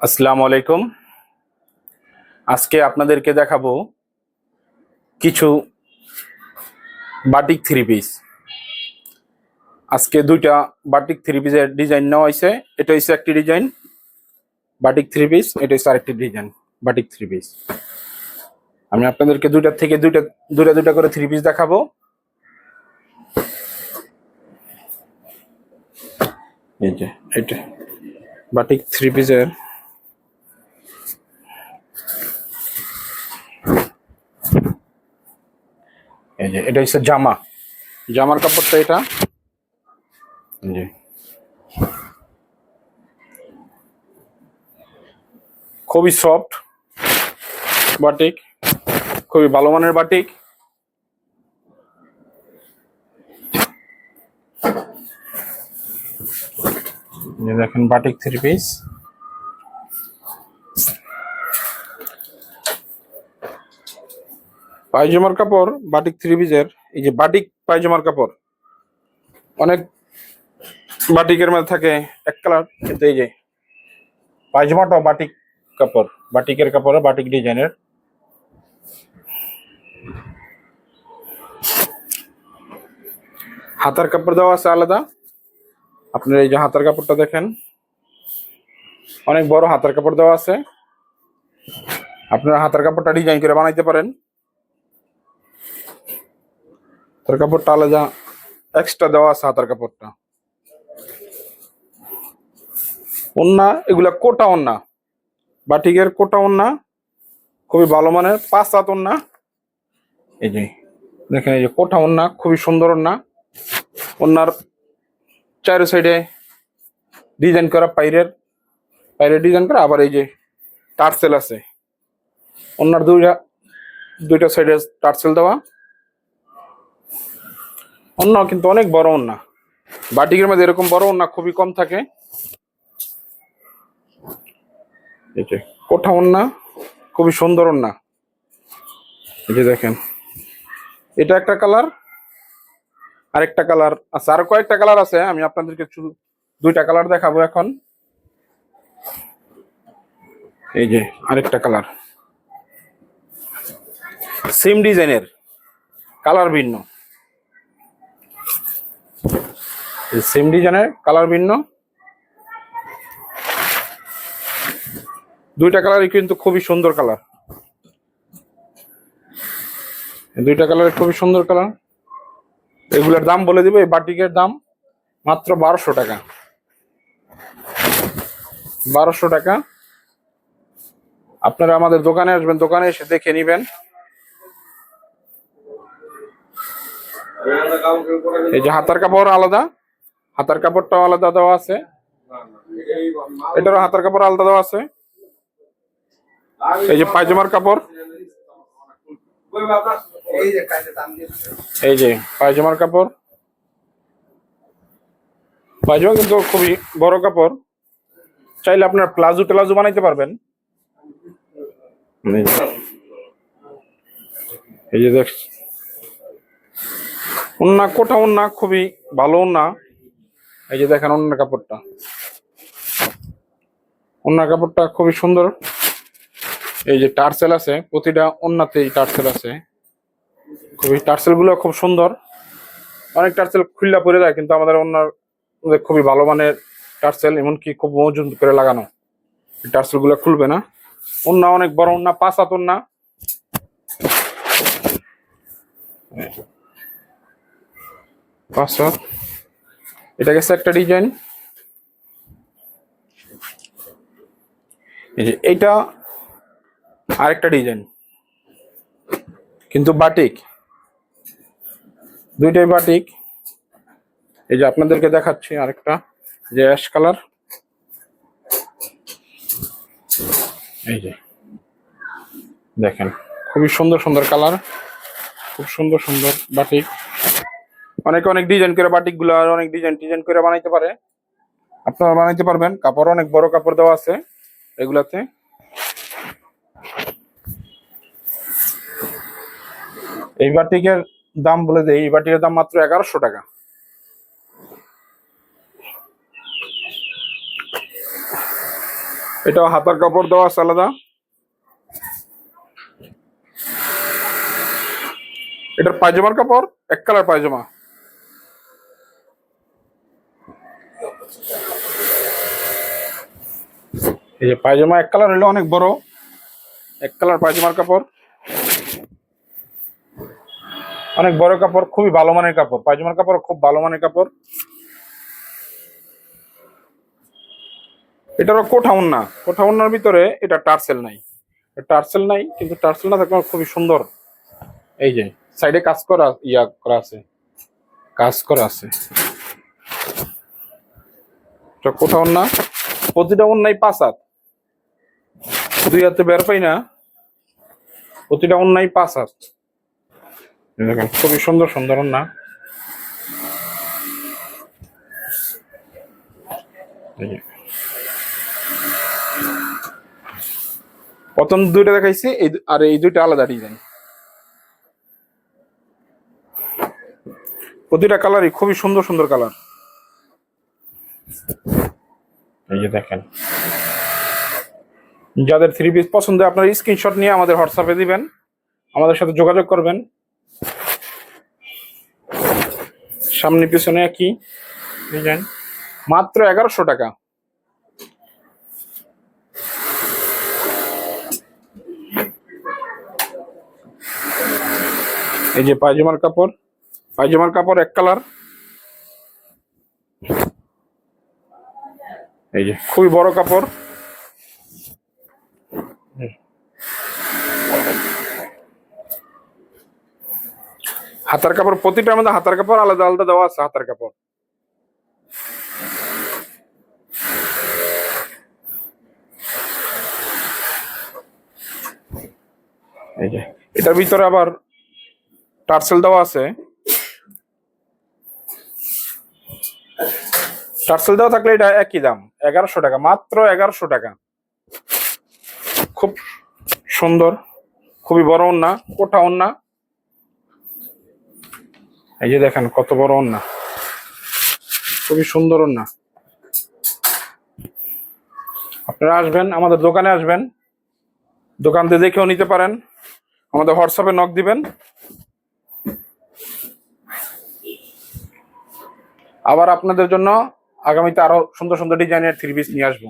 আসসালামু আলাইকুম। আজকে আপনাদেরকে দেখাবো কিছু বাটিক থ্রি পিস আজকে দুইটা বাটিক থ্রি পিসের ডিজাইন নেওয়া হয়েছে। এটা হচ্ছে একটি ডিজাইন বাটিক থ্রি পিস এটা হচ্ছে আরেকটি ডিজাইন বাটিক থ্রি পিস আমি আপনাদেরকে দুইটার থেকে দুইটা দুইটা দুইটা করে থ্রি পিস দেখাবো। এই যে, এটা। বাটিক থ্রি পিসের এই যে এটা হচ্ছে জামা। জামার কাপড়টা এটা? জি। খুবই সফট বাটিক খুবই ভালো মানের বাটিক। দেখেন বাটিক থ্রি পিস। পায়জামার কাপড়, বাটিক থ্রি পিসের এই যে বাটিক পায়জামার কাপড়, অনেক বাটিকের মধ্যে থাকে এক কালার কিন্তু এই যে পায়জামাটাও বাটিক কাপড়, বাটিকের কাপড় বাটিক ডিজাইনের হাতার কাপড় দেওয়া আছে আলাদা। আপনার এই যে হাতার কাপড়টা দেখেন, অনেক বড় হাতার কাপড় দেওয়া আছে। আপনারা হাতার কাপড়টা ডিজাইন করে বানাইতে পারেন। হাতার কাপড়টা আলাদা এক্সট্রা দেওয়া আছে হাতার কাপড়টা। ওন্না এগুলা কোটা ওন্না বাটিকের কোটা ওন্না খুবই ভালো মানের পাঁচ সাত ওন্না এই যে। দেখেন এই যে কোটা ওন্না খুবই সুন্দর ওন্না ওন্নার চারো সাইডে ডিজাইন করা পাইরের পাইরের ডিজাইন করা আবার এই যে টার্সেল আছে। ওনার দুইটা দুইটা সাইডে টার্সেল দেওয়া। অন্য কিন্তু অনেক বড় ওন্না বাটিকের মধ্যে এরকম বড় ওন্না খুবই কম থাকে। কোঠা ওন্না খুবই সুন্দর এই যে দেখেন, এটা একটা কালার, আরেকটা কালার আছে, আর কয়েকটা কালার আছে, আমি আপনাদেরকে দুইটা কালার দেখাবো এখন। এই যে আরেকটা কালার। সেম ডিজাইনের কালার ভিন্ন। সেম ডিজাইনের কালার ভিন্ন। দুইটা কালারই কিন্তু খুবই সুন্দর কালার দুইটা কালার খুবই সুন্দর কালার এগুলোর দাম বলে দিব, এই বাটিকের দাম মাত্র বারোশো টাকা। বারোশো টাকা। আপনারা আমাদের দোকানে আসবেন, দোকানে এসে দেখে নিবেন। এই যে হাতার কাপড় আলাদা, হাতার কাপড়টাও আলাদা দেওয়া আছে। এটারও হাতার কাপড় আলাদা দেওয়া আছে। এই যে পায়জামার কাপড়। এই যে পায়জামার কাপড়। পায়জামা কিন্তু খুবই বড় কাপড়। চাইলে আপনার প্লাজো টেলাজো বানাইতে পারবেন। এই যে- এই যে দেখ উন্না কোটা উন্না খুবই ভালো উন্না এই যে দেখেন অন্য কাপড়টা। অন্য কাপড়টা খুবই সুন্দর। এই যে টার্সেল আছে, প্রতিটা অন্যতেই টার্সেল আছে। খুবই টার্সেলগুলো খুব সুন্দর। অনেক টার্সেল খুললা পড়ে যায়, কিন্তু আমাদের মধ্যে খুবই ভালো মানের টার্সেল, এমনকি খুব মজুদ করে লাগানো। টার্সেলগুলো খুলবে না। অন্য অনেক বড় অন্য পাঁচ হাত অন্য পাঁচ এটা গেছে একটা ডিজাইন এই যে এইটা আরেকটা ডিজাইন কিন্তু বাটিক দুইটাই বাটিক এই যে আপনাদেরকে দেখাচ্ছি আরেকটা যে অ্যাশ কালার এই যে। দেখেন, খুবই সুন্দর সুন্দর কালার খুব সুন্দর সুন্দর বাটিক অনেক অনেক ডিজাইন করে বাটিকগুলো অনেক ডিজাইন ডিজাইন করে বানাইতে পারে। আপনারা বানাইতে পারবেন। কাপড় অনেক বড় কাপড় দেওয়া আছে এগুলাতে। এই বাটিকের দাম বলে দেয় এই বাটিকের দাম মাত্র এগারোশো টাকা। এটাও হাতার কাপড় দেওয়া আছে আলাদা। এটার পায়জামার কাপড়, এক কালার পায়জামা। এই যে পায়জামা, এক কালার হলে অনেক বড়। এক কালার পায়জামার কাপড়। অনেক বড় কাপড়, খুবই ভালো মানের কাপড়। পায়জামার কাপড় খুব ভালো মানের কাপড়। এটারও কোঠা না কোঠা উন্নার ভিতরে এটা টার্সেল নাই। টার্সেল নাই, কিন্তু টার্সেল না থাকলে খুবই সুন্দর। এই যে সাইডে কাজ করা, ইয়া করা আছে। কাজ করা আছে। এটা কোঠা উন্না প্রতিটা উন্নাই পাঁচ হাত। দুই হাতে বের পাই না। প্রতিটা উন্নাই পাঁচ হাত। দেখেন, খুবই সুন্দর সুন্দর এই প্রথম দুইটা দেখাইছি, এই আর এই দুইটা আলাদা ডিজাইন। প্রতিটা কালারই খুবই সুন্দর সুন্দর কালার। এই যে দেখেন। যাদের থ্রি পিস পছন্দ, আপনার স্ক্রিনশট নিয়ে আমাদের হোয়াটসঅ্যাপে দিবেন। আমাদের সাথে যোগাযোগ করবেন। সামনে পিছনে একই ডিজাইন মাত্র এগারোশো টাকা। এই যে পায়জামার কাপড় পায়জামার কাপড় এক কালার এই যে খুবই বড় কাপড়। হাতার কাপড় প্রতিটার মধ্যে হাতার কাপড় আলাদা আলাদা দেওয়া আছে, হাতার কাপড়। এটার ভিতরে আবার টার্সেল দেওয়া আছে। টার্সেল দেওয়া থাকলে এটা একই দাম, এগারোশো টাকা, মাত্র এগারোশো টাকা। খুব সুন্দর, খুবই বড় ওন্না কোঠা ওন্না এই যে দেখেন কত বড় ওন্না খুবই সুন্দর ওন্না আপনারা আসবেন, আমাদের দোকানে আসবেন। দোকান দেখেও নিতে পারেন। আমাদের হোয়াটসঅ্যাপে নক দিবেন। আবার আপনাদের জন্য আগামীতে আরও সুন্দর সুন্দর ডিজাইনের থ্রি পিস নিয়ে আসব।